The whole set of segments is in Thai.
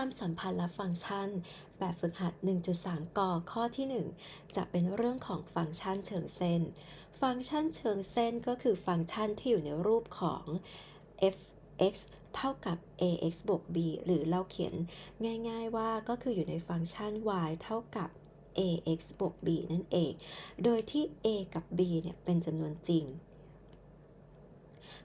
ความสัมพันธ์และฟังก์ชัน แบบฝึกหัด 1.3กอข้อที่ 1 จะเป็นเรื่องของฟังก์ชันเชิงเส้น ฟังก์ชันเชิงเส้นก็คือฟังก์ชันที่อยู่ในรูปของ f(x) เท่ากับ ax บวก b หรือเราเขียนง่าย ๆว่าก็คืออยู่ในฟังก์ชัน y เท่ากับ ax บวก b นั่นเอง โดยที่ a กับ b เนี่ยเป็นจำนวนจริง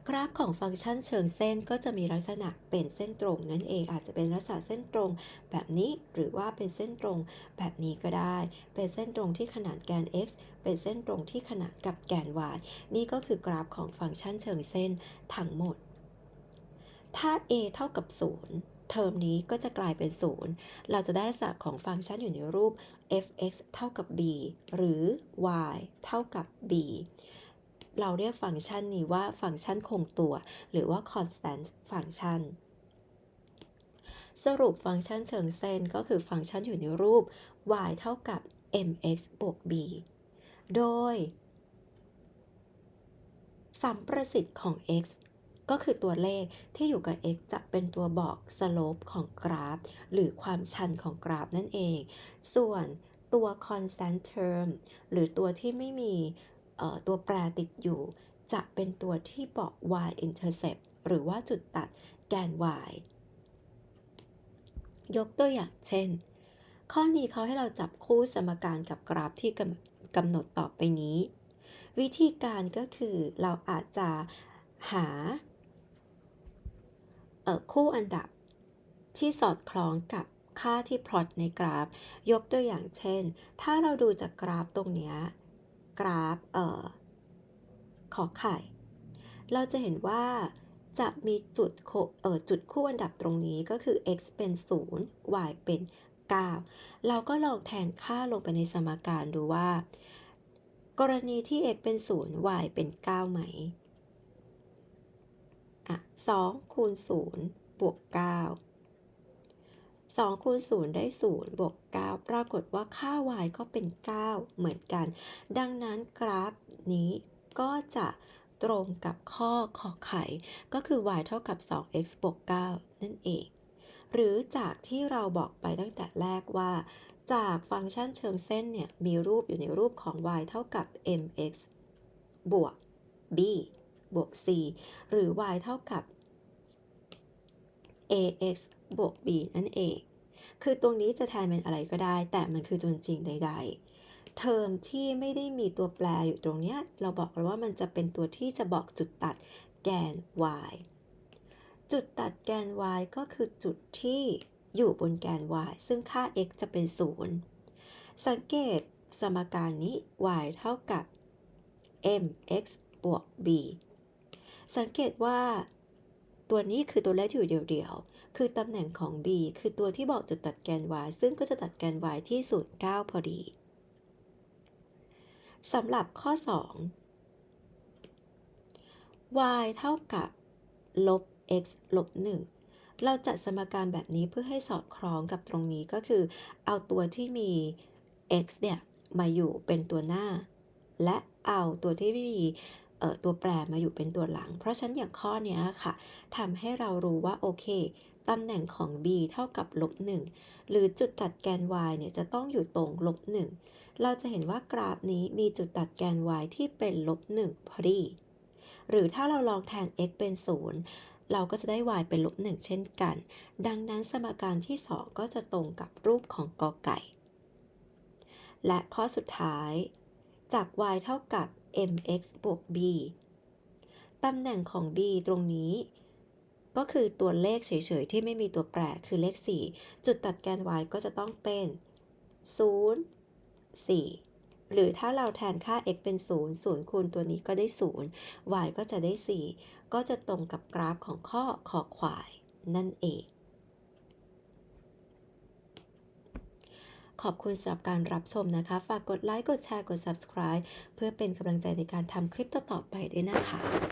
กราฟของฟังก์ชันเชิงเส้นก็จะมีลักษณะเป็นเส้นตรงนั่นเองอาจจะเป็นลักษณะเส้นตรงแบบนี้หรือว่าเป็นเส้นตรงแบบนี้ก็ได้ เป็นเส้นตรงที่ขนานแกน x เป็นเส้นตรงที่ขนานกับแกน y นี่ก็คือกราฟของฟังก์ชันเชิงเส้นทั้งหมด ถ้า a เท่ากับ 0 เทอมนี้ก็จะกลายเป็น 0 เราจะได้ลักษณะของฟังก์ชันอยู่ในรูป f(x) เท่ากับ b หรือ y เท่ากับ b เราเรียกฟังก์ชันนี้ว่าฟังก์ชันคงตัว หรือว่า constant ฟังก์ชันสรุปฟังก์ชันเชิงเส้นก็คือฟังก์ชันอยู่ในรูป y เท่ากับ mx บวก b โดยสัมประสิทธิ์ของ x ก็คือตัวเลขที่อยู่กับ x จะเป็นตัวบอก slope ของกราฟ หรือความชันของกราฟนั่นเอง ส่วนตัว constant term หรือตัวที่ไม่มี ตัวแปรติดอยู่ จะเป็นตัวที่บอก y intercept หรือว่าจุดตัดแกน y ยกตัวอย่างเช่น ข้อนี้เขาให้เราจับคู่สมการกับกราฟที่กำหนดต่อไปนี้ วิธีการก็คือเราอาจจะหาคู่อันดับที่สอดคล้องกับค่าที่พลอตในกราฟ ยกตัวอย่างเช่น ถ้าเราดูจากกราฟตรงนี้ กราฟเอ่อขอไข่ เราจะเห็นว่าจะมีจุดเอ่อจุดคู่อันดับตรงนี้ก็คือ x เป็น 0 y เป็น 9 เราก็ลองแทนค่าลงไปในสมการดูว่า กรณีที่ x เป็น 0 y เป็น 9 ไหมอะ2คูณ0บวก 9 2คูณ0ได้ 0 บวก 9 ปรากฏว่าค่า y ก็เป็น 9 เหมือนกัน ดังนั้นกราฟนี้ก็จะตรงกับข้อขอไข่ ก็คือ y เท่ากับ 2x บวก 9 นั่นเอง หรือจากที่เราบอกไปตั้งแต่แรกว่า จากฟังก์ชันเชิงเส้นเนี่ย มีรูปอยู่ในรูปของ y เท่ากับ mx บวก b บวก c หรือ y เท่ากับ ax บวก b นั่นเอง คือตรงนี้จะแทนเป็นอะไรก็ได้ แต่มันคือจนจริงใด ๆ เทอมที่ไม่ได้มีตัวแปรอยู่ตรงนี้เราบอกเลยว่ามันจะเป็นตัวที่จะบอกจุดตัดแกน y จุดตัดแกน y ก็คือจุดที่อยู่บนแกน y ซึ่งค่า x จะเป็น 0 สังเกตสมการนี้ y เท่ากับ mx บวก b สังเกตว่า ตัวนี้คือตัวเลขที่อยู่เดียวๆ คือตำแหน่งของ b คือตัวที่บอกจุดตัดแกน y ซึ่งก็จะตัดแกน y ที่0.9พอดีสำหรับข้อ 2 y เท่ากับลบ x ลบ1เราจัดสมการแบบนี้เพื่อให้สอดคล้องกับตรงนี้ก็คือ เอาตัวที่มี x เนี่ย มาอยู่เป็นตัวหน้า และเอาตัวที่ไม่มี ตัวแปรมาอยู่เป็นตัวหลัง เพราะฉะนั้นอย่างข้อนี้ค่ะทำให้เรารู้ว่าโอเคตำแหน่งของ b เท่ากับลบ1หรือจุดตัดแกน y เนี่ยจะต้องอยู่ตรงลบ1เราจะเห็นว่ากราฟนี้มีจุดตัดแกน y ที่เป็นลบ1พอดี หรือถ้าเราลองแทน x เป็น 0 เราก็จะได้ y เป็นลบ1เช่นกัน ดังนั้นสมการที่ 2 ก็จะตรงกับรูปของกอไก่ และข้อสุดท้ายจาก y เท่ากับ mx บวก b ตำแหน่งของ b ตรงนี้ ก็คือตัวเลขเฉยๆ ที่ไม่มีตัวแปรคือเลข 4 จุดตัดแกน y ก็จะต้องเป็น 0 4 หรือถ้าเราแทนค่า x เป็น 0 0 คูณตัวนี้ก็ได้ 0 y ก็จะได้ 4 ก็จะตรงกับกราฟของข้อขอควาย นั่นเอง ขอบคุณสำหรับการรับชมนะคะ ฝากกดไลค์ กดแชร์ กด subscribe เพื่อเป็นกำลังใจในการทำคลิปต่อๆไปด้วยนะคะ